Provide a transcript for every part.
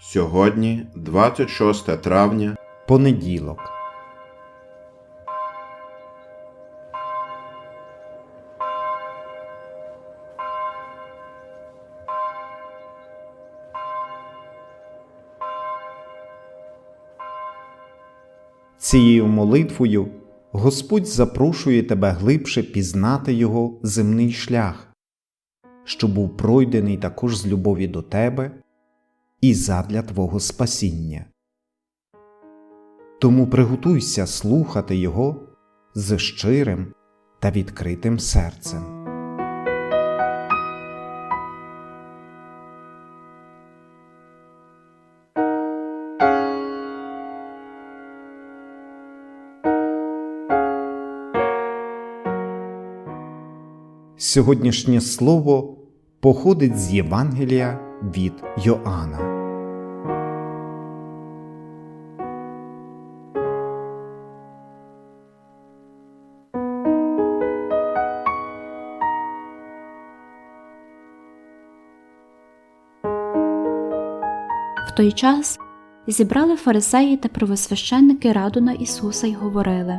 Сьогодні 26 травня. Понеділок. Цією молитвою Господь запрошує тебе глибше пізнати Його земний шлях, що був пройдений також з любові до тебе і задля Твого спасіння. Тому приготуйся слухати Його з щирим та відкритим серцем. Сьогоднішнє слово походить з Євангелія від Йоанна. В той час зібрали фарисеї та первосвященники раду на Ісуса й говорили,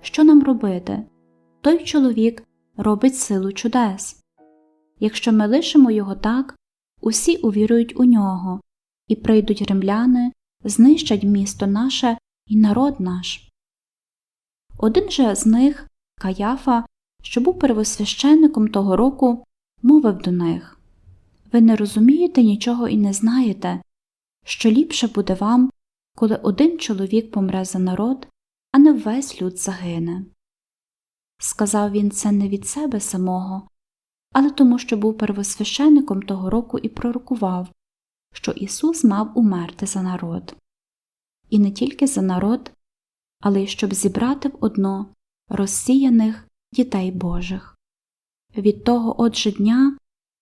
що нам робити? Той чоловік робить силу чудес. Якщо ми лишимо його так, усі увірують у нього, і прийдуть римляни, знищать місто наше і народ наш. Один же з них, Каяфа, що був первосвященником того року, мовив до них Ви не розумієте нічого і не знаєте, що ліпше буде вам, коли один чоловік помре за народ, а не весь люд загине. Сказав він це не від себе самого, але тому, що був первосвященником того року і пророкував, що Ісус мав умерти за народ. І не тільки за народ, але й щоб зібрати в одно розсіяних дітей Божих. Від того отже дня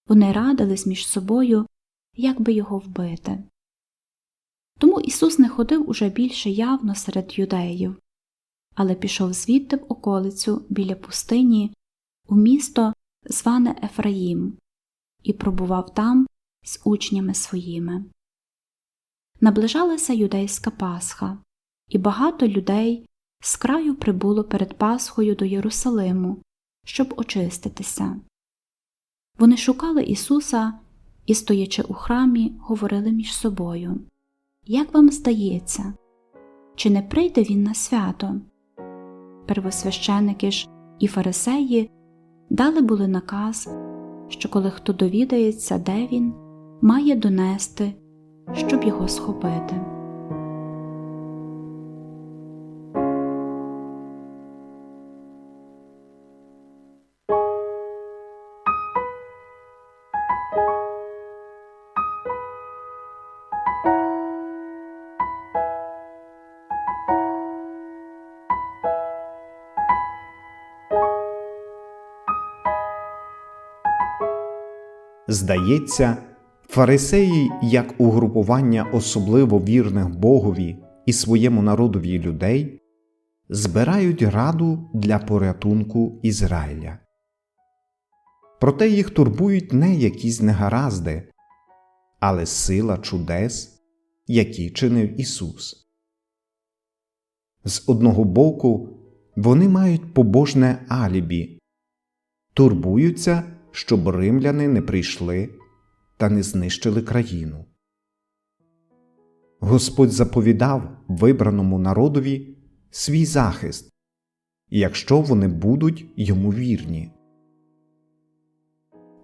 вони радились між собою, як би його вбити. Тому Ісус не ходив уже більше явно серед юдеїв, але пішов звідти в околицю біля пустині у місто, зване Ефраїм, і пробував там з учнями своїми. Наближалася юдейська Пасха, і багато людей з краю прибуло перед Пасхою до Єрусалиму, щоб очиститися. Вони шукали Ісуса і, стоячи у храмі, говорили між собою Як вам здається, чи не прийде він на свято? Первосвященики ж і фарисеї дали були наказ, що коли хто довідається, де він, має донести, щоб його схопити. Здається, фарисеї, як угрупування особливо вірних Богові і своєму народові людей, збирають раду для порятунку Ізраїля. Проте їх турбують не якісь негаразди, але сила чудес, які чинив Ісус. З одного боку, вони мають побожне алібі, турбуються щоб римляни не прийшли та не знищили країну. Господь заповідав вибраному народові свій захист, якщо вони будуть йому вірні.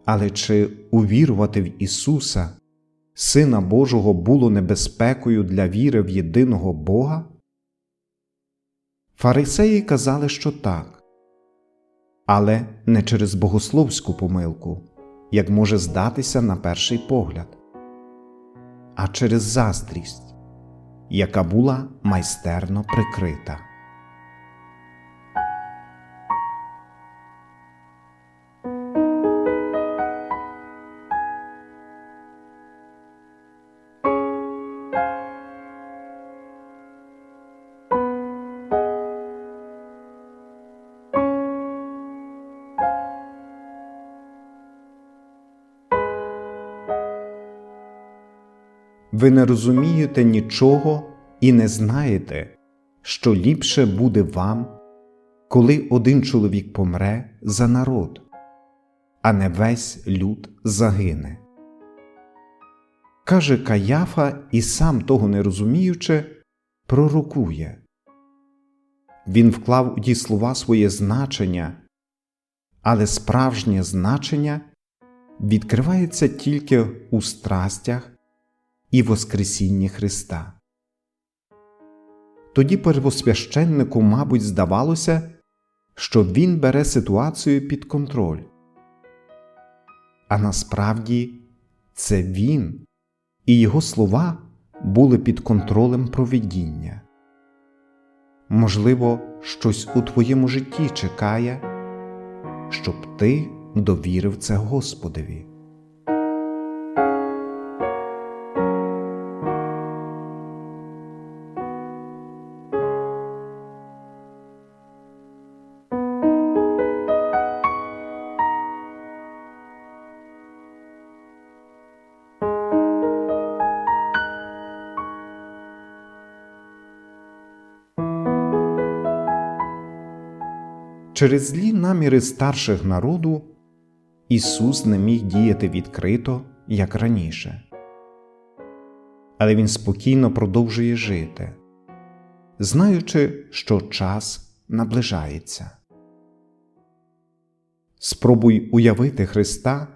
Але чи увірувати в Ісуса, Сина Божого, було небезпекою для віри в єдиного Бога? Фарисеї казали, що так але не через богословську помилку, як може здатися на перший погляд, а через заздрість, яка була майстерно прикрита. Ви не розумієте нічого і не знаєте, що ліпше буде вам, коли один чоловік помре за народ, а не весь люд загине. Каже Каяфа і сам того не розуміючи, пророкує. Він вклав у ті слова своє значення, але справжнє значення відкривається тільки у страстях і Воскресінні Христа. Тоді первосвященнику, мабуть, здавалося, що він бере ситуацію під контроль. А насправді це він і його слова були під контролем провидіння. Можливо, щось у твоєму житті чекає, щоб ти довірив це Господові. Через злі наміри старших народу Ісус не міг діяти відкрито, як раніше. Але Він спокійно продовжує жити, знаючи, що час наближається. Спробуй уявити Христа,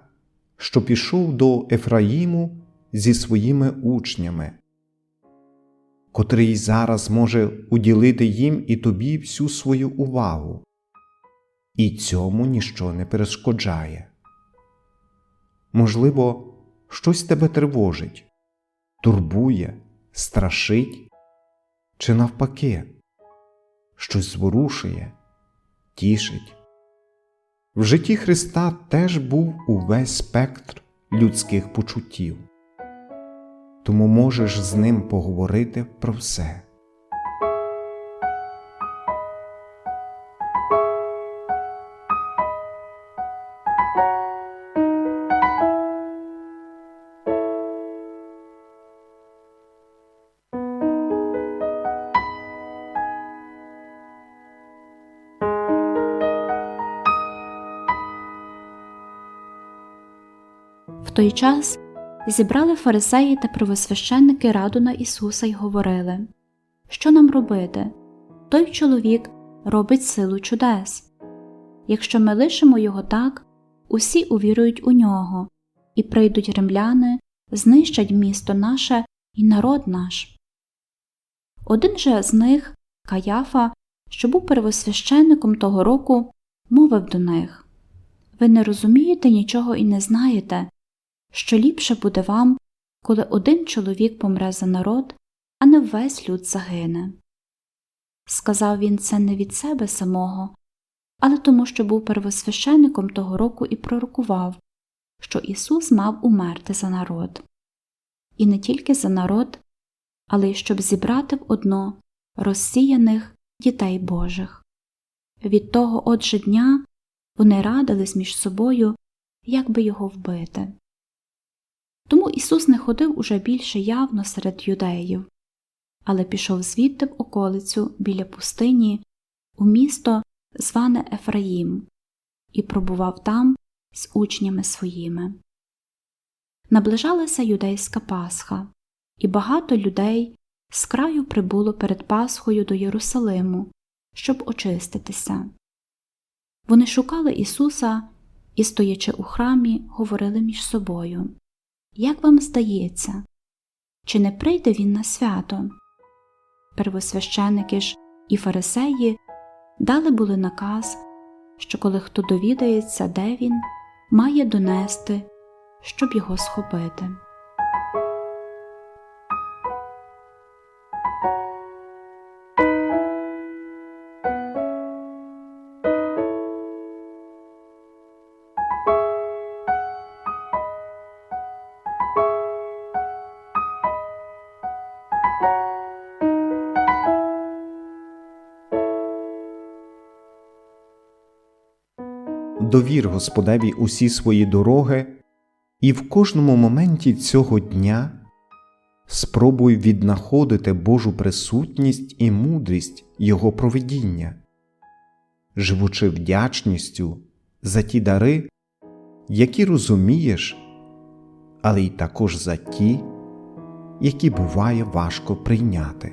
що пішов до Ефраїму зі своїми учнями, котрий зараз може уділити їм і тобі всю свою увагу і цьому ніщо не перешкоджає. Можливо, щось тебе тривожить, турбує, страшить чи навпаки, щось зворушує, тішить. В житті Христа теж був увесь спектр людських почуттів, тому можеш з ним поговорити про все. Той час зібрали фарисеї та первосвященники раду на Ісуса й говорили, що нам робити? Той чоловік робить силу чудес. Якщо ми лишимо його так, усі увірують у нього, і прийдуть римляни, знищать місто наше і народ наш. Один же з них, Каяфа, що був первосвященником того року, мовив до них Ви не розумієте нічого і не знаєте, що ліпше буде вам, коли один чоловік помре за народ, а не весь люд загине. Сказав він це не від себе самого, але тому, що був первосвященником того року і пророкував, що Ісус мав умерти за народ. І не тільки за народ, але й щоб зібрати в одно розсіяних дітей Божих. Від того отже дня вони радились між собою, як би його вбити. Тому Ісус не ходив уже більше явно серед юдеїв, але пішов звідти в околицю біля пустині у місто, зване Ефраїм, і пробував там з учнями своїми. Наближалася юдейська Пасха, і багато людей з краю прибуло перед Пасхою до Єрусалиму, щоб очиститися. Вони шукали Ісуса і, стоячи у храмі, говорили між собою Як вам здається, чи не прийде він на свято? Первосвященики ж і фарисеї дали були наказ, що коли хто довідається, де він, має донести, щоб його схопити. Довір Господеві усі свої дороги, і в кожному моменті цього дня спробуй віднаходити Божу присутність і мудрість Його провидіння, живучи вдячністю за ті дари, які розумієш, але й також за ті, які буває важко прийняти.